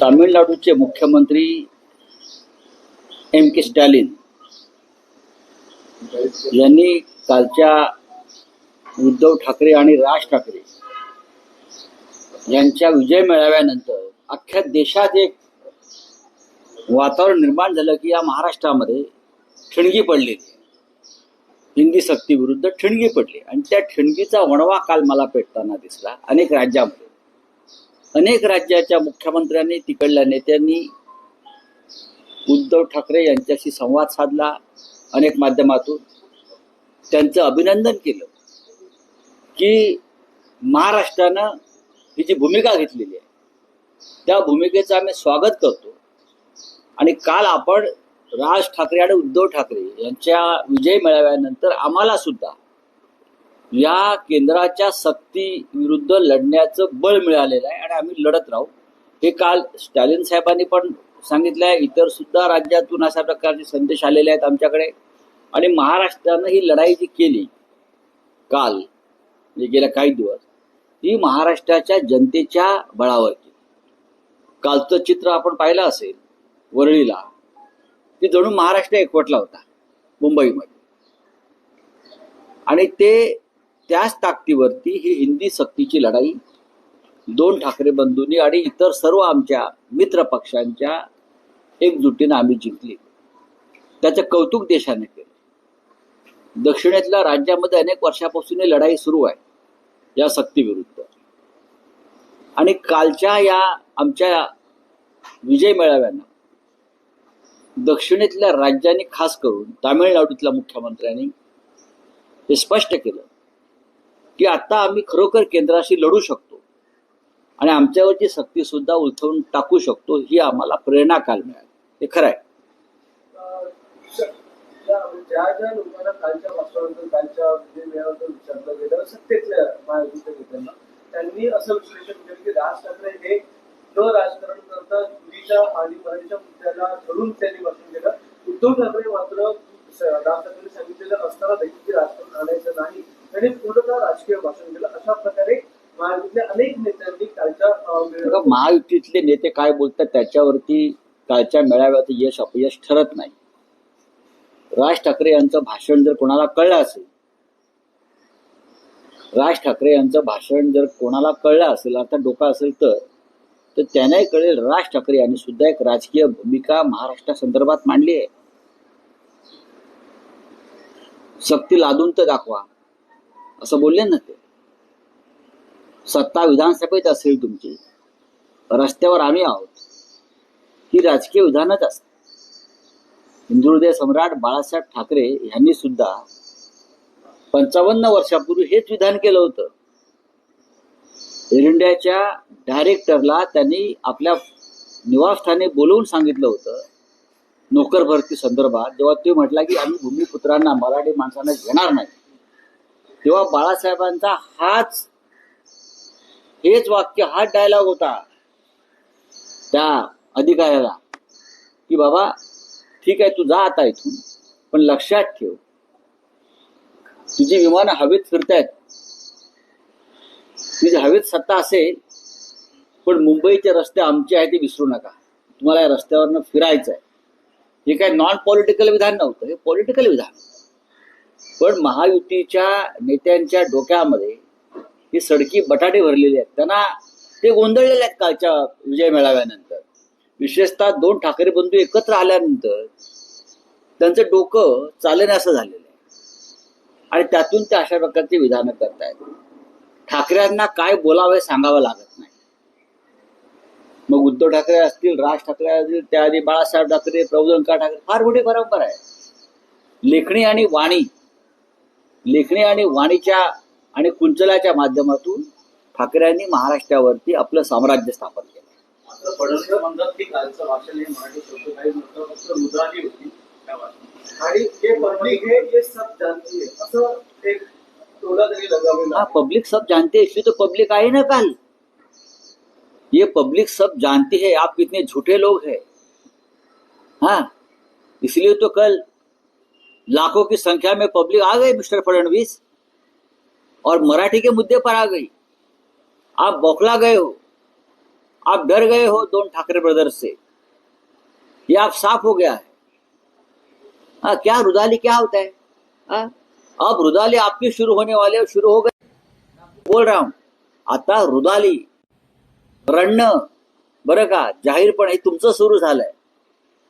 तामिळनाडूचे मुख्यमंत्री एम के स्टॅलिन यांनी कालच्या उद्धव ठाकरे आणि राज ठाकरे यांच्या विजय मेळाव्यानंतर अख्ख्या देशात एक वातावरण निर्माण झालं की या महाराष्ट्रामध्ये ठिणगी पडलेली हिंदी सक्ती विरुद्ध ठिणगी पडली आणि त्या ठिणगीचा वणवा काल मला पेटताना दिसला अनेक राज्यामध्ये. अनेक राज्याच्या मुख्यमंत्र्यांनी तिकडल्या नेत्यांनी उद्धव ठाकरे यांच्याशी संवाद साधला अनेक माध्यमातून. त्यांचं अभिनंदन केलं की महाराष्ट्रानं ही जी भूमिका घेतलेली आहे त्या भूमिकेचं आम्ही स्वागत करतो. आणि काल आपण राज ठाकरे आणि उद्धव ठाकरे यांच्या विजय मेळाव्यानंतर आम्हाला सुद्धा या केंद्राच्या सक्ती विरुद्ध लढण्याचं बळ मिळालेलं आहे आणि आम्ही लढत राहू. हे काल स्टॅलिन साहेबांनी पण सांगितलं आहे. इतर सुद्धा राज्यातून अशा प्रकारचे संदेश आलेले आहेत आमच्याकडे. आणि महाराष्ट्रानं ही लढाई जी केली काल म्हणजे गेल्या काही दिवस ही महाराष्ट्राच्या जनतेच्या बळावर केली कालचं चित्र आपण पाहिलं असेल वरळीला. की जणू महाराष्ट्र एकवटला होता मुंबईमध्ये. आणि ते त्याच ताकदीवरती ही हिंदी सक्तीची लढाई दोन ठाकरे बंधूंनी आणि इतर सर्व आमच्या मित्र पक्षांच्या एकजुटीनं आम्ही जिंकली. त्याचं कौतुक देशाने केलं. दक्षिणेतल्या राज्यामध्ये अनेक वर्षापासून ही लढाई सुरू आहे या सक्तीविरुद्ध. आणि कालच्या या आमच्या विजय मेळाव्यानं दक्षिणेतल्या राज्यांनी खास करून तामिळनाडूतल्या मुख्यमंत्र्यांनी हे स्पष्ट केलं. की आता आम्ही खरोखर केंद्राशी लढू शकतो. आणि आमच्यावरची सक्ती सुद्धा उलथवून टाकू शकतो ही आम्हाला प्रेरणा काल मिळाली. हे खरं आहे. ज्या ज्या लोकांना विचारलं त्यांनी असं विश्लेषण केलं की राज ठाकरे हे न राजकारण करता युतीच्या आणि मराठीच्या मुद्द्याला धरून त्यांनी भाषण केलं. उद्धव ठाकरे मात्र राज ठाकरे सांगितलेलं असताना देखील राज त्यांनी पूर्णतः राजकीय भाषण केलं. अशा प्रकारे महायुतीतल्या अनेक नेत्यांनी कालच्या महायुतीतले नेते काय बोलतात त्याच्यावरती कालच्या मेळाव्याचं यश अपयश ठरत नाही. राज ठाकरे यांचं भाषण जर कोणाला कळलं असेल राज ठाकरे यांचं भाषण जर कोणाला कळलं असेल अर्थात डोका असेल तर तर त्यांनाही कळेल राज ठाकरे यांनी सुद्धा एक राजकीय भूमिका महाराष्ट्रासंदर्भात मांडली आहे. सक्ती लादून तर दाखवा. असं बोलले ना ते. सत्ता विधानसभेत असेल तुमची. रस्त्यावर आम्ही आहोत. ही राजकीय विधानच असते. हिंदुहृदय सम्राट बाळासाहेब ठाकरे यांनी सुद्धा पंचावन्न वर्षापूर्वी हेच विधान केलं होतं. एअर इंडियाच्या डायरेक्टरला त्यांनी आपल्या निवासस्थानी बोलवून सांगितलं होतं. नोकर भरती संदर्भात जेव्हा ते म्हटला की आम्ही भूमिपुत्रांना मराठी माणसांना घेणार नाही. तेव्हा बाळासाहेबांचा हाच हेच वाक्य हाच डायलॉग होता त्या अधिकाऱ्याला. की बाबा ठीक आहे तू जा आता इथून पण लक्षात ठेव. तुझी विमान हवेत फिरतायत. तुझी हवेत सत्ता असेल पण मुंबईचे रस्ते आमचे आहे ते विसरू नका. तुम्हाला या रस्त्यावरनं फिरायचं आहे हे काय नॉन पॉलिटिकल विधान नव्हतं हे पॉलिटिकल विधान. होतं. पण महायुतीच्या नेत्यांच्या डोक्यामध्ये ही सडकी बटाटे भरलेले आहेत. त्यांना ते गोंधळलेले आहेत कालच्या विजय मेळाव्यानंतर. विशेषतः दोन ठाकरे बंधू एकत्र आल्यानंतर त्यांचं डोकं चालेन असं झालेलं आहे. आणि त्यातून ते अशा प्रकारची विधानं करतायत. ठाकरेंना काय बोलावे सांगावं लागत नाही. मग उद्धव ठाकरे असतील राज ठाकरे असतील त्याआधी बाळासाहेब ठाकरे प्रबोधनकार ठाकरे फार मोठी परंपरा आहे लेखणी आणि वाणी लेखणी आणि वाणीच्या आणि कुंचलाच्या माध्यमातून ठाकरेंनी महाराष्ट्रावरती आपलं साम्राज्य स्थापन केलं. हे हे पब्लिक हे सब जानती है असं एक टोला तरी लगावलेला हाँ पब्लिक सब जानते हैं इसलिए तो पब्लिक आई ना कल. ये पब्लिक सब जानती है आप कितने झूठे लोग हैं. हाँ इसलिए तो कल लाखों की संख्या में पब्लिक आ गई मिस्टर फडणवीस। और मराठी के मुद्दे पर आ गई। आप बौखला गए हो। आप डर गए हो दोन ठाकरे ब्रदर्स से। ये आप साफ हो गया है। आ, क्या रुदाली क्या होता है? आ, अब रुदाली आपकी शुरू होने वाले शुरू हो गए बोल रहा हूं आता रुदाली रडणं बरं का जाहीरपणे हे तुमचं सुरू झालंय.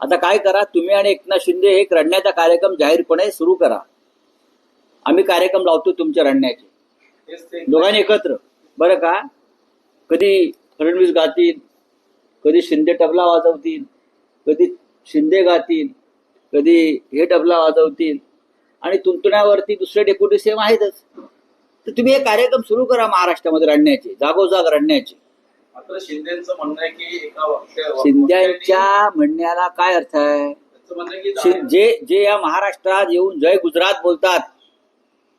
आता काय करा तुम्ही आणि एकनाथ शिंदे एक रडण्याचा कार्यक्रम जाहीरपणे सुरू करा. आम्ही कार्यक्रम लावतो तुमच्या रडण्याचे. दोघांनी एकत्र. बरं का? कधी फडणवीस गातील कधी शिंदे तबला वाजवतील कधी शिंदे गातील कधी हे तबला वाजवतील. आणि तुंतण्यावरती दुसरे डेप्युटी सेम आहेतच. तर तुम्ही हे कार्यक्रम सुरू करा महाराष्ट्रामध्ये रडण्याचे जागोजाग रडण्याचे. मात्र शिंदेचं म्हणणं आहे की एका वाक्य शिंद्यांच्या म्हणण्याला काय अर्थ आहे? त्यांचं म्हणणं आहे की शि- जे जे या महाराष्ट्रात येऊन जय गुजरात बोलतात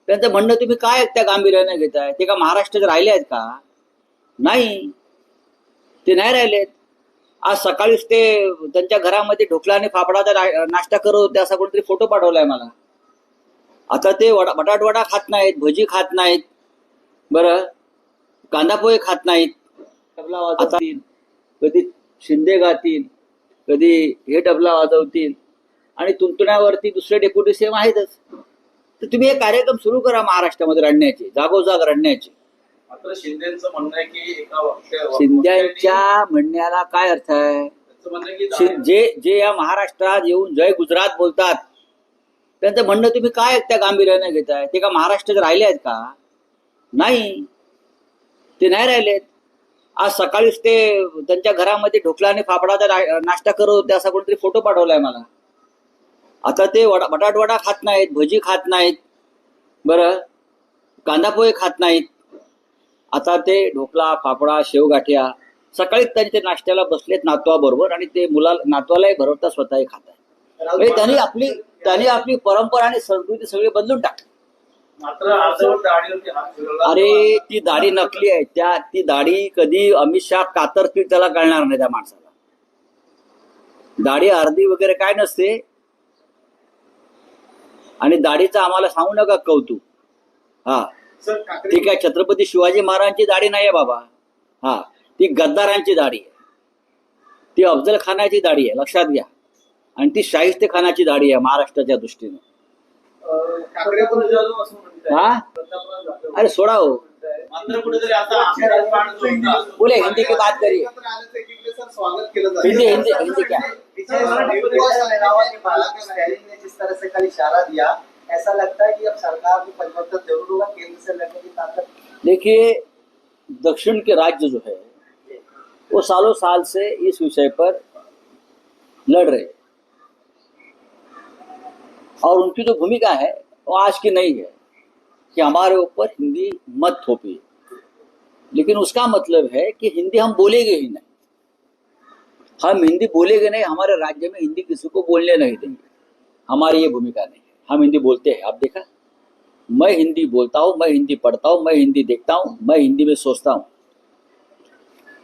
त्यांचं म्हणणं तुम्ही काय त्या गांभीर्याने घेताय? ते का महाराष्ट्रात राहिले आहेत का? नाही. ते नाही राहिलेत आज सकाळीच ते त्यांच्या घरामध्ये ढोकळा आणि फाफडाचा नाश्ता करत होते असा कोणतरी फोटो पाठवलाय मला. आता ते वडा बटाट वडा खात नाहीत भजी खात नाहीत. बरं? कांदा पोहे खात नाहीत. तबला वाजवतील कधी शिंदे गातील कधी हे तबला वाजवतील. आणि तुंतण्यावरती दुसरे डेप्युटी सेम आहेतच. तर तुम्ही हे कार्यक्रम सुरू करा महाराष्ट्रामध्ये रडण्याचे जागोजाग रडण्याचे. मात्र शिंदेचं म्हणणं आहे की एका वाक्य शिंद्यांच्या म्हणण्याला काय अर्थ आहे? जे जे या महाराष्ट्रात येऊन जय गुजरात बोलतात त्यांचं म्हणणं तुम्ही काय त्या गांभीर्याने घेताय? ते का महाराष्ट्रात राहिले आहेत का? नाही. ते नाही राहिलेत. आज सकाळीच ते त्यांच्या घरामध्ये ढोकला आणि फाफडाचा नाश्ता करत होते असा कोणतरी फोटो पाठवलाय मला. आता ते वडा बटाटवडा खात नाहीत भजी खात नाहीत. बरं? कांदा पोहे खात नाहीत. आता ते ढोकळा फाफडा शेवगाठ्या सकाळीच त्यांच्या नाश्त्याला बसलेत नातवाबरोबर आणि ते मुला नातवालाही भरवता स्वतःही खात आहे म्हणजे त्यांनी आपली त्यांनी आपली परंपरा आणि संस्कृती सगळी बदलून टाकली. अरे ती दाढी नकली आहे. त्या ती दाढी कधी अमित शहा कातरतील त्याला कळणार नाही त्या माणसाला. दाढी अर्धी वगैरे काय नसते. आणि दाढीचं आम्हाला सांगू नका कौतुक. हा. ती काय छत्रपती शिवाजी महाराजांची दाढी नाही आहे बाबा. हा. ती गद्दारांची दाढी आहे. ती अफजल खानाची दाढी आहे. लक्षात घ्या. आणि ती शाहिस्ते खानाची दाढी आहे महाराष्ट्राच्या दृष्टीने. हा? अरे सोडा हो. बोले हिंदी की बात करिए. स्वागत केलं जातं. हिंदी हिंदी हिंदी क्या? के के जिस तरह से कल इशारा दिया ऐसा लगता है कि अब सरकार में परिवर्तन ज़रूर होगा केंद्र से लड़ने की ताकत। देखिए दक्षिण के राज्य जो है वो सालों साल से इस विषय पर लड़ रहे और उनकी जो भूमिका है वो आज की नहीं है कि हमारे ऊपर हिंदी मत थोपी। लेकिन उसका मतलब है कि हिंदी हम बोलेंगे ही नहीं। हम हिंदी बोलेंगे नहीं, हमारे राज्य में हिंदी किसी को बोलने नहीं देंगे। हमारी ये भूमिका नहीं है। हम हिंदी बोलते हैं। आप देखा? मैं हिंदी बोलता हूँ, मैं हिंदी पढ़ता हूँ, मैं हिंदी देखता हूँ, मैं हिंदी में सोचता हूँ।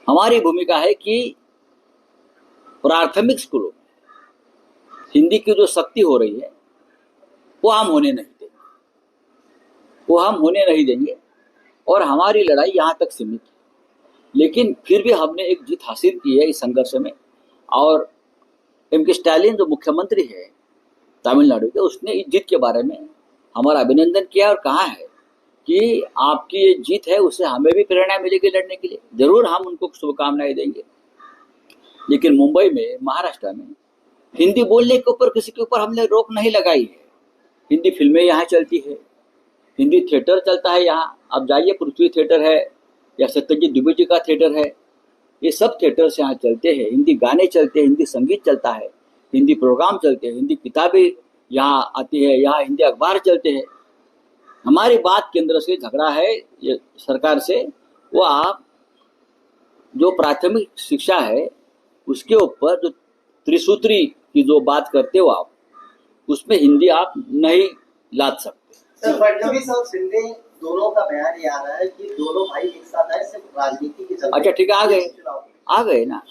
हमारी भूमिका है कि प्राथमिक स्कूलों में हिंदी की जो शक्ति हो रही है, वो आम होने नहीं वो हम होने नहीं देंगे। और हमारी लड़ाई यहाँ तक सीमित है। लेकिन फिर भी हमने एक जीत हासिल की है इस संघर्ष में। और एम के स्टालिन जो मुख्यमंत्री है तमिलनाडु के, उसने इस जीत के बारे में हमारा अभिनंदन किया और कहा है कि आपकी ये जीत है उससे हमें भी प्रेरणा मिलेगी लड़ने के लिए। ज़रूर हम उनको शुभकामनाएँ देंगे। लेकिन मुंबई में, महाराष्ट्र में हिंदी बोलने के ऊपर किसी के ऊपर हमने रोक नहीं लगाई है। हिंदी फ़िल्में यहाँ चलती है। हिंदी थिएटर चलता है यहाँ। आप जाइए, पृथ्वी थिएटर है या सत्यजीत दुबे जी का थिएटर है। ये सब थिएटर्स यहाँ चलते हैं। हिंदी गाने चलते हैं, हिंदी संगीत चलता है, हिंदी प्रोग्राम चलते हैं, हिंदी किताबें यहाँ आती है, यहाँ हिंदी अखबार चलते हैं। हमारी बात केंद्र से झगड़ा है, ये सरकार से। वो आप जो प्राथमिक शिक्षा है, उसके ऊपर जो त्रिसूत्री की जो बात करते हो आप, उसमें हिंदी आप नहीं लाद सकते। सर फडणवीस और शिंदे दोनों का बयान ये आ रहा है कि दोनों भाई एक साथ आए सिर्फ़ राजनीति के अच्छा ठीक है आ गए। आ गए ना?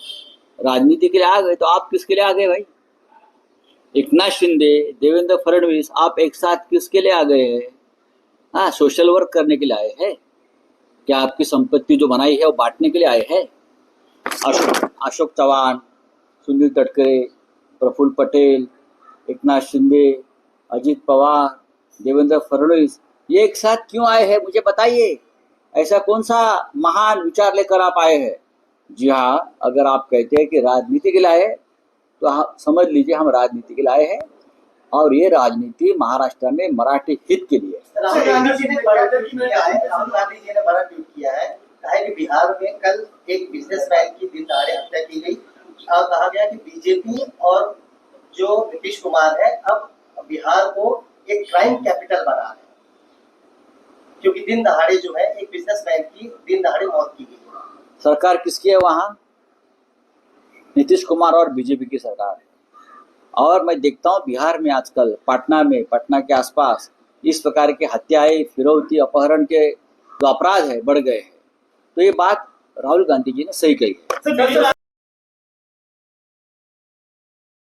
राजनीति के लिए आ गए तो आप किसके लिए आ गए भाई? एकनाथ शिंदे देवेंद्र फडणवीस आप एक साथ किसके लिए आ गए हैं? हाँ सोशल वर्क करने के लिए आए हैं? क्या आपकी संपत्ति जो बनाई है वो बांटने के लिए आए हैं? अशोक अशोक चव्हाण सुनील तटकरे प्रफुल्ल पटेल एकनाथ शिंदे अजीत पवार देवेंद्र फडणवीस, ये एक साथ क्यों आए हैं, मुझे बताइए। ऐसा कौन सा महान विचार लेकर आप आए हैं? जी हाँ अगर आप कहते हैं कि राजनीति के लिए तो आप समझ लीजिए हम राजनीति के लिए हैं। और ये राजनीति महाराष्ट्र में मराठी हित के लिए बिहार में कल एक बिजनेसमैन की दिन हत्या की गई। कहा गया कि बीजेपी और जो नीतीश कुमार है, अब बिहार को एक क्राइम कैपिटल बना है। क्योंकि दिन दहाड़े जो है एक बिजनेसमैन की दिन दहाड़े मौत की गई। सरकार किसकी है वहाँ? नीतीश कुमार और बीजेपी की सरकार है। और मैं देखता हूँ बिहार में आजकल पटना में पटना के आसपास इस प्रकार की हत्याएँ फिरौती अपहरण के जो अपराध है बढ़ गए हैं। तो ये बात राहुल गांधी जी ने सही कही है। सर,